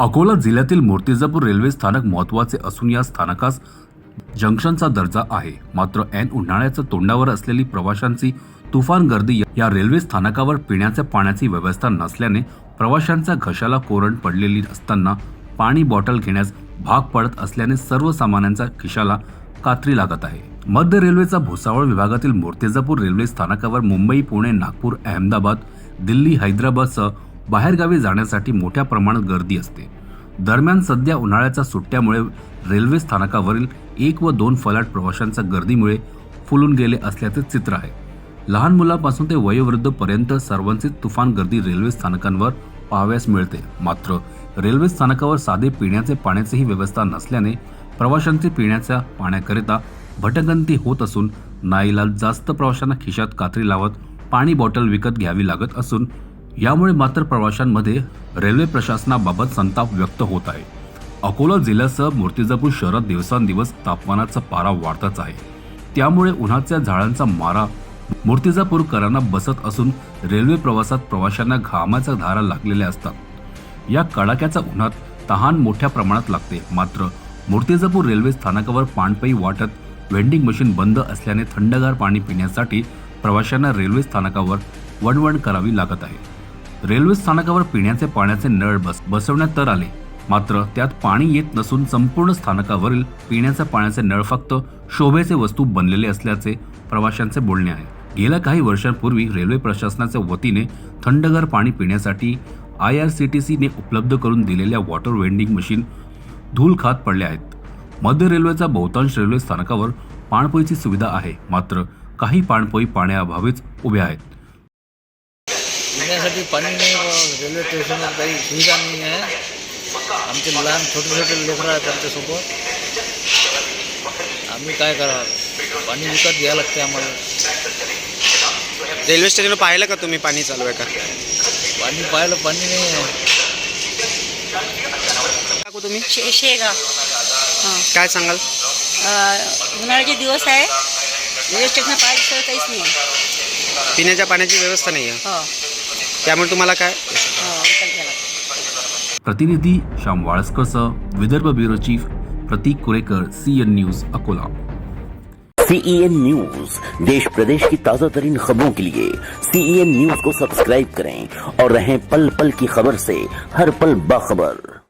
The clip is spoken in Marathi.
अकोला जिल्ह्यातील मूर्तिजापूर रेल्वे स्थानक महत्त्वाचे असून या स्थानकास जंक्शनचा दर्जा आहे. मात्र ऐन उन्हाळ्याच्या तोंडावर असलेली प्रवाशांची तुफान गर्दी या रेल्वे स्थानकावर पिण्याच्या पाण्याची व्यवस्था नसल्याने प्रवाशांच्या घशाला कोरड पडलेली असताना पाणी बॉटल घेण्यास भाग पडत असल्याने सर्वसामान्यांच्या खिशाला कात्री लागत आहे. मध्य रेल्वेचा भुसावळ विभागातील मूर्तिजापूर रेल्वे स्थानकावर मुंबई पुणे नागपूर अहमदाबाद दिल्ली हैदराबादसह बाहेरगावी जाण्यासाठी मोठ्या प्रमाणात गर्दी असते. दरम्यान सध्या उन्हाळ्याच्या सुट्ट्यामुळे रेल्वे स्थानकावरील एक व दोन फलाट प्रवाशांच्या गर्दीमुळे फुलून गेले असल्याचे चित्र आहे. लहान मुलापासून ते वयोवृद्धपर्यंत सर्वांची तुफान गर्दी रेल्वे स्थानकांवर पाहाव्यास मिळते. मात्र रेल्वे स्थानकावर साधे पिण्याचे पाण्याचीही व्यवस्था नसल्याने प्रवाशांची पिण्याच्या पाण्याकरिता भटकंती होत असून नाईला जास्त प्रवाशांना खिशात कात्री लावत पाणी बॉटल विकत घ्यावी लागत असून यामुळे मात्र प्रवाशांमध्ये रेल्वे प्रशासनाबाबत संताप व्यक्त होत आहे. अकोला जिल्ह्यासह मूर्तिजापूर शहरात दिवसांदिवस तापमानाचा पारा वाढताच आहे. त्यामुळे उन्हाच्या झाडांचा मारा मूर्तिजापूरकरांना बसत असून रेल्वे प्रवासात प्रवाशांना घामाच्या धारा लागलेल्या असतात. या कडाक्याच्या उन्हात तहान मोठ्या प्रमाणात लागते. मात्र मूर्तिजापूर रेल्वे स्थानकावर पाणपई वाटत वेंडिंग मशीन बंद असल्याने थंडगार पाणी पिण्यासाठी प्रवाशांना रेल्वे स्थानकावर वणवण करावी लागत आहे. रेल्वे स्थानकावर पिण्याचे पाण्याचे नळ बस बसवण्यात तर आले. मात्र त्यात पाणी येत नसून संपूर्ण स्थानकावरील पिण्याच्या पाण्याचे नळ फक्त शोभेचे वस्तू बनलेले असल्याचे प्रवाशांचे बोलणे आहे. गेल्या काही वर्षांपूर्वी रेल्वे प्रशासनाच्या वतीने थंडगार पाणी पिण्यासाठी आय आर सी टी सीने उपलब्ध करून दिलेल्या वॉटर वेंडिंग मशीन धूल खात पडल्या आहेत. मध्य रेल्वेच्या बहुतांश रेल्वे स्थानकावर पाणपोईची सुविधा आहे. मात्र काही पाणपोई पाण्याअभावीच उभ्या आहेत. पिण्यासाठी पाणी नाही व रेल्वे स्टेशनवर काही सुविधा नाही आहे. आमचे लहान छोटे छोटे लेकरं आहेत आमच्यासोबत. आम्ही काय करावं? पाणी विकत घ्यावं लागते आम्हाला. रेल्वे स्टेशनवर पाहिलं का तुम्ही पाणी चालू आहे का? पाणी पाहिलं पाणी नाही आहे. टाकू तुम्ही? शे शेगाव. हां. काय सांगाल? उन्हाळ्याचे दिवस आहे. रेल्वे स्टेशन तर काहीच नाही पिण्याच्या पाण्याची व्यवस्था नाही आहे. हो. त्यामुळे तुम्हाला काय. प्रतिनिधी Shyam वाळस्करसह Vidarbha bureau chief Prateek Kurekar C N news Akola CEN news देश प्रदेश की ताज़ा तरीन खबरों के लिए सीईएन न्यूज़ को सब्सक्राइब करें और रहें पल पल की खबर से हर पल बाखबर